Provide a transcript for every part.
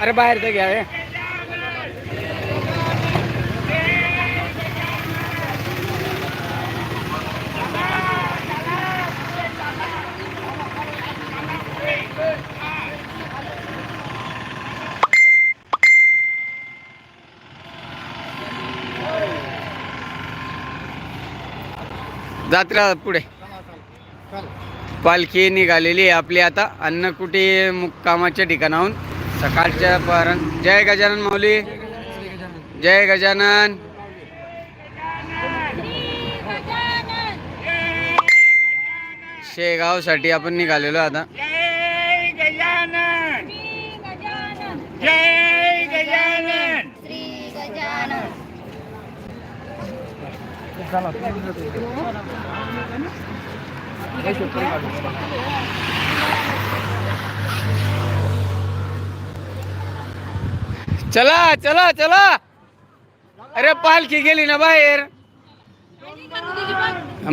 अरे बाहेर तर घ्या. जात्रा पुढे. पालखी निघालेली आहे आपली आता. अन्नकुटी मुक्कामाच्या ठिकाणाहून? सकाळच्या पर्यंत जय गजानन माऊली. जय गजानन. शेगावसाठी आपण निघालेलो आता. जय गजानन जय गजानन श्री गजानन चला चला चला. अरे पालखी गेली ना बाहेर.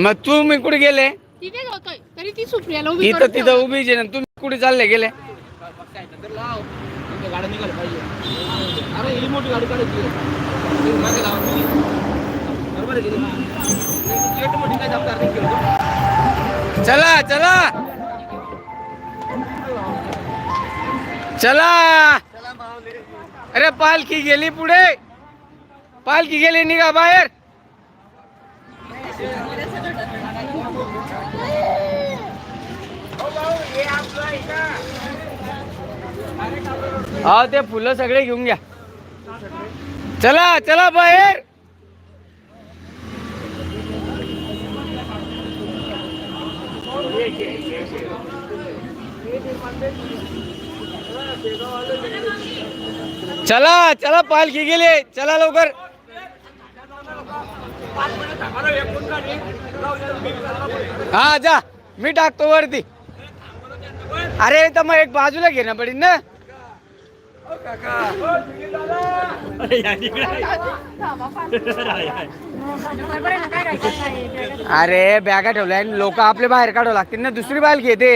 मग तुम्ही कुठे गेले? तिथे उभी तिथं उभीच आहे ना. तुम्ही कुठे चालले गेले? चला चला. चला. अरे पालखी गेली पुढे. पालखी गेली निघा बाहेर. हा ते फुलं सगळे घेऊन घ्या. चला चला बाहेर. चला चला पालखी गेली. चला लवकर. हा जा. मी टाकतो वरती. अरे तर मग एक बाजूला घे ना पडीन ना. अरे बॅगा ठेवल्या लोक आपले बाहेर काढावं लागतील ना. दुसरी बाल घेते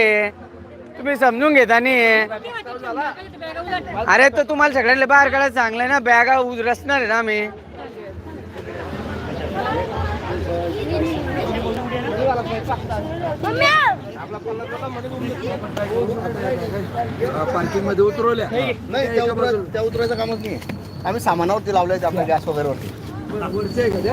तुम्ही समजून घेता नाही अरे तर तुम्हाला सगळ्यांना बाहेर काढायला चांगलं ना बॅगा रचणार आहे ना आम्ही. पार्किंगमध्ये उतरवल्या. नाही त्या उतरा त्या उतरायचं कामच नाही आम्ही सामानावरती लावलंय ते आपल्या गॅस वगैरे वरती